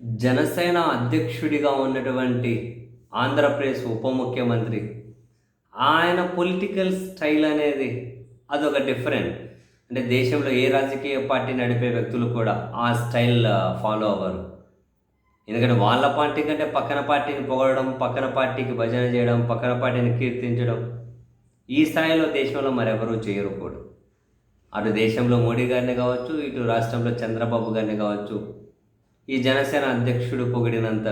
జనసేన అధ్యక్షుడిగా ఉన్నటువంటి ఆంధ్రప్రదేశ్ ఉప ముఖ్యమంత్రి. ఆయన పొలిటికల్ స్టైల్ అనేది అదొక డిఫరెంట్ అంటే దేశంలో ఏ రాజకీయ పార్టీ నడిపే వ్యక్తులు కూడా ఆ స్టైల్ ఫాలో అవ్వరు. ఎందుకంటే వాళ్ళ పార్టీ కంటే పక్కన పార్టీని పొగడడం పక్కన పార్టీకి భజన చేయడం పక్కన పార్టీని కీర్తించడం ఈ స్థాయిలో దేశంలో మరెవరూ చేయరు కూడా. అటు దేశంలో మోడీ గారిని కావచ్చు ఇటు రాష్ట్రంలో చంద్రబాబు గారిని కావచ్చు ఈ జనసేన అధ్యక్షుడు పొగిడినంత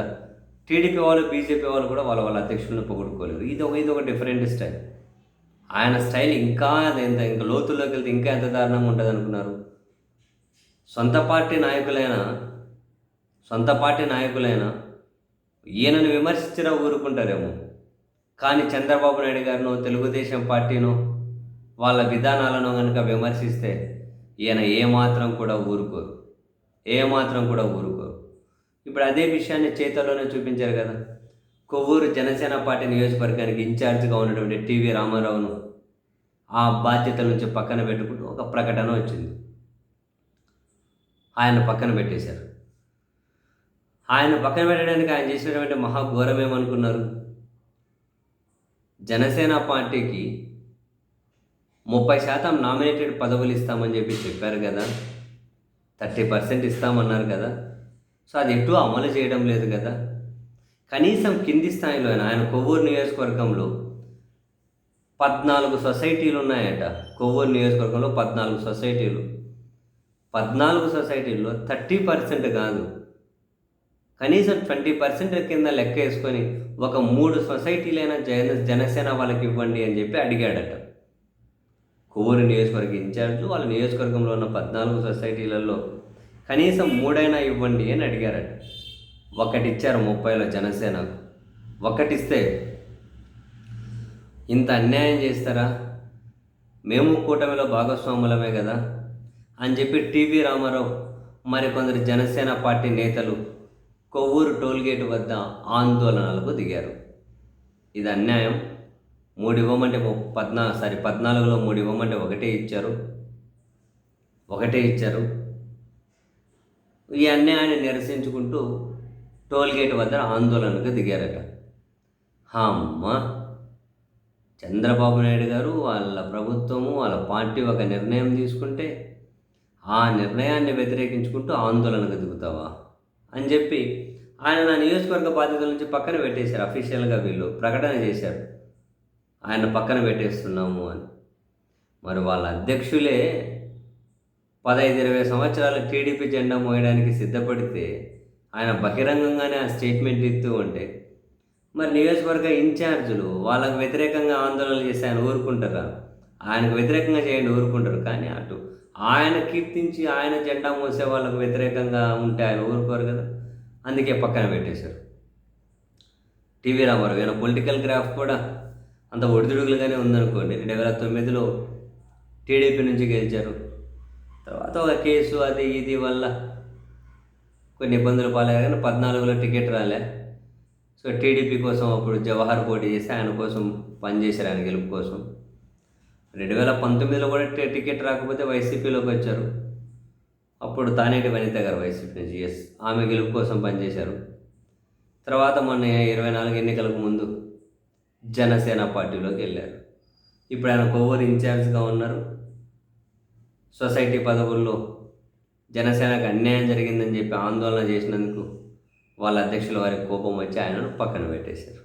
టీడీపీ వాళ్ళు బీజేపీ వాళ్ళు కూడా వాళ్ళ వాళ్ళ అధ్యక్షులను పొగుడుకోలేరు ఇది ఒక ఇది ఒక డిఫరెంట్ స్టైల్ ఆయన స్టైల్ ఇంకా ఎంత ఇంకా లోతుల్లోకి వెళ్తే ఇంకా ఎంత దారుణంగా ఉంటుంది అనుకున్నారు సొంత పార్టీ నాయకులైన సొంత పార్టీ నాయకులైన ఈయనను విమర్శించినా ఊరుకుంటారేమో. కానీ చంద్రబాబు నాయుడు గారినో తెలుగుదేశం పార్టీనో వాళ్ళ విధానాలను కనుక విమర్శిస్తే ఈయన ఏమాత్రం కూడా ఊరుకోరు. ఏమాత్రం కూడా ఊరుకోరు. ఇప్పుడు అదే విషయాన్ని చేతల్లోనే చూపించారు కదా. కొవ్వూరు జనసేన పార్టీ నియోజకవర్గానికి ఇన్ఛార్జ్గా ఉన్నటువంటి టీవీ రామారావును ఆ బాధ్యతల నుంచి పక్కన పెట్టుకుంటూ ఒక ప్రకటన వచ్చింది. ఆయన పక్కన పెట్టేశారు. ఆయన పక్కన పెట్టడానికి ఆయన చేసినటువంటి మహాఘోరం ఏమనుకున్నారు? జనసేన పార్టీకి ముప్పై శాతం నామినేటెడ్ పదవులు ఇస్తామని చెప్పి చెప్పారు కదా. థర్టీ పర్సెంట్ ఇస్తామన్నారు కదా. సో అది ఎటు అమలు చేయడం లేదు కదా. కనీసం కింది స్థాయిలో అయినా ఆయన కొవ్వూరు నియోజకవర్గంలో పద్నాలుగు సొసైటీలు ఉన్నాయట. కొవ్వూరు నియోజకవర్గంలో పద్నాలుగు సొసైటీలు. పద్నాలుగు సొసైటీల్లో థర్టీ పర్సెంట్ కాదు. కనీసం ట్వంటీ పర్సెంట్ కింద లెక్క వేసుకొని ఒక మూడు సొసైటీలైనా జన జనసేన వాళ్ళకి ఇవ్వండి అని చెప్పి అడిగాడట. కొవ్వూరు నియోజకవర్గ ఇన్ఛార్జ్ వాళ్ళ నియోజకవర్గంలో ఉన్న పద్నాలుగు సొసైటీలలో కనీసం మూడైనా ఇవ్వండి అని అడిగారట. ఒకటిచ్చారు ముప్పైలో జనసేనకు. ఒకటిస్తే ఇంత అన్యాయం చేస్తారా? మేము కూటమిలో భాగస్వాములమే కదా అని చెప్పి టీవీ రామారావు మరికొందరు జనసేన పార్టీ నేతలు కొవ్వూరు టోల్గేట్ వద్ద ఆందోళనలకు దిగారు. ఇది అన్యాయం. మూడు ఇవ్వమంటే పద్నా సారీ పద్నాలుగులో మూడు ఇవ్వమంటే ఒకటే ఇచ్చారు. ఒకటే ఇచ్చారు. ఈ అన్యాయాన్ని నిరసించుకుంటూ టోల్గేట్ వద్ద ఆందోళనకు దిగారట. అమ్మ! చంద్రబాబు నాయుడు గారు వాళ్ళ ప్రభుత్వము వాళ్ళ పార్టీ ఒక నిర్ణయం తీసుకుంటే ఆ నిర్ణయాన్ని వ్యతిరేకించుకుంటూ ఆందోళనకు దిగుతావా? అని చెప్పి ఆయన నా నియోజకవర్గ బాధ్యతల నుంచి పక్కన పెట్టేశారు. అఫీషియల్గా వీళ్ళు ప్రకటన చేశారు. ఆయన పక్కన పెట్టేస్తున్నాము అని. మరి వాళ్ళ అధ్యక్షులే పదహైదు ఇరవై సంవత్సరాలు టీడీపీ జెండా మోయడానికి సిద్ధపడితే ఆయన బహిరంగంగానే ఆ స్టేట్మెంట్ ఇస్తూ ఉంటే మరి నియోజకవర్గ ఇన్ఛార్జులు వాళ్ళకు వ్యతిరేకంగా ఆందోళనలు చేసి ఆయన ఊరుకుంటారా? ఆయనకు వ్యతిరేకంగా చేయండి ఊరుకుంటారు. కానీ అటు ఆయన కీర్తించి ఆయన జెండా మోసే వాళ్ళకు వ్యతిరేకంగా ఉంటే ఆయన ఊరుకోరు కదా. అందుకే పక్కన పెట్టేశారు. టీవీ రామారావు ఈయన పొలిటికల్ గ్రాఫ్ కూడా అంత ఒడిదుడుగులుగానే ఉందనుకోండి. రెండు వేల తొమ్మిదిలో టీడీపీ నుంచి గెలిచారు. తర్వాత ఒక కేసు అది ఇది వల్ల కొన్ని ఇబ్బందులు పాలయ్యారు కానీ పద్నాలుగులో టికెట్ రాలే. సో టీడీపీ కోసం అప్పుడు జవహర్ పోటీ చేసి ఆయన కోసం పనిచేశారు ఆయన గెలుపు కోసం. రెండు వేల పంతొమ్మిదిలో కూడా టికెట్ రాకపోతే వైసీపీలోకి వచ్చారు. అప్పుడు తానేటి వనిత గారు వైసీపీ నుంచి ఎస్ ఆమె గెలుపు కోసం పనిచేశారు తర్వాత మొన్న ఇరవై నాలుగు ఎన్నికలకు ముందు జనసేన పార్టీలోకి వెళ్ళారు. ఇప్పుడు ఆయన కొవ్వూరు ఇన్ఛార్జ్గా ఉన్నారు. సొసైటీ పదవుల్లో జనసేనకు అన్యాయం జరిగిందని చెప్పి ఆందోళన చేసినందుకు వాళ్ళ అధ్యక్షుల వారికి కోపం వచ్చి ఆయనను పక్కన పెట్టేశారు.